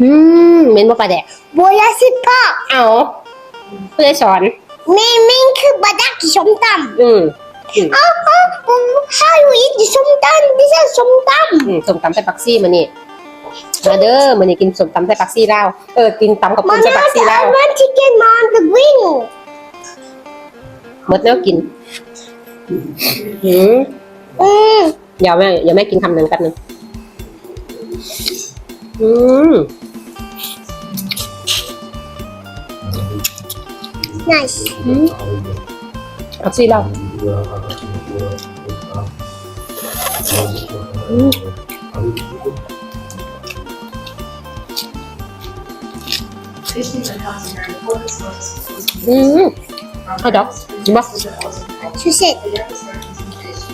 อืมเมนบ่ปลาแดกบัวสิพ่อเอาเพื่อสอนแม่แม่คือบาดักส้มตำอืมอืมอ้าวอ้าวอ้าว how you eat the ส้มตำ this is ส้มตอืมส้มตำใส่ปักซี่มานี่มาเด้อมานี่กินส้มตำใส่ปักซี่ลาวเออกินตำกับำปุ้นใส่ปักซี่ลาว I want to get mom the wing หมดแล้วกินอืมอืมเดี๋ยวแม่เดี๋ยวแม่กินคำหนึ่งกันหนึ่งอืม nice ปักซี่ลาวอืมอืมเอาดอกกินบ่ she said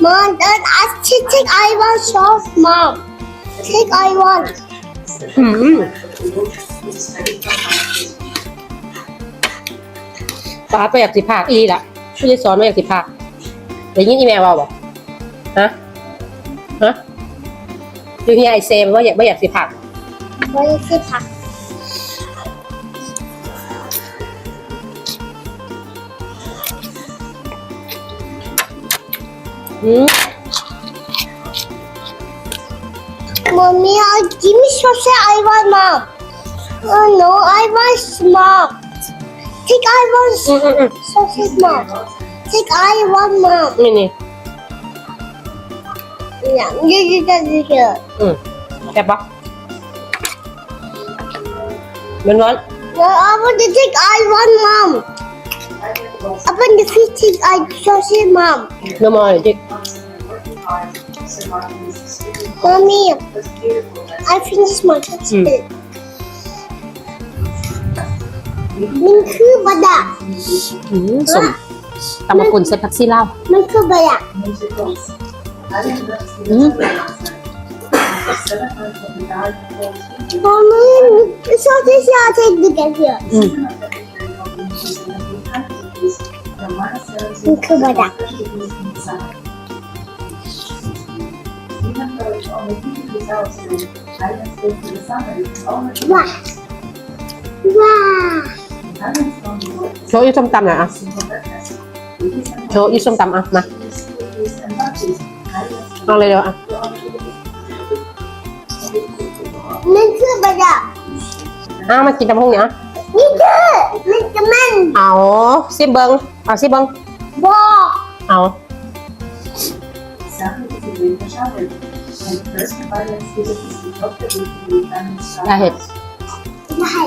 mom don't ask to take I want sauce mom take I want อื มป้าไปอยากสิพากอีล่ะไม่ได้สอนไม่อยากสิพากได้ยินอีแม่ว่าบ่ฮะฮะอยู่เฮียไอเซมว่าอยากไม่อยากสิพากบัวสิผักอืม mommy I give me sauce I want mom oh no I want mom take I want อืมอืมอืม sausage mom take I want mom นี่นี่ yeah yeah yeah yeah yeah อืมแซ่บปะมันร้อน No, I want to take I want mom. I want the fish take I sausage mom. น้ำมันจิก Mommy, I finished my sausage. มันคือบะดะอืมสมตำมะกุนใส่ผักซี่ลาวมันคือบะดะอืม Mommy, sausage I take the get here. อืมมันคือบะดะว้าว้า โชว์อีส้มตำหน่อยอะโชว์อีส้มตำอะมาเอาเลยเดี๋ยวอะมันคือบะดะอ้าวมากินตำพงเนี่ยอะนี่คือมันจะมันเอาซิเบิงเอาซิเบิงบอเอา Sachen, die sie den verschaffen. Und die größten Beilagsgeber ist die Tochter, die sie dann ได้เห็ดได้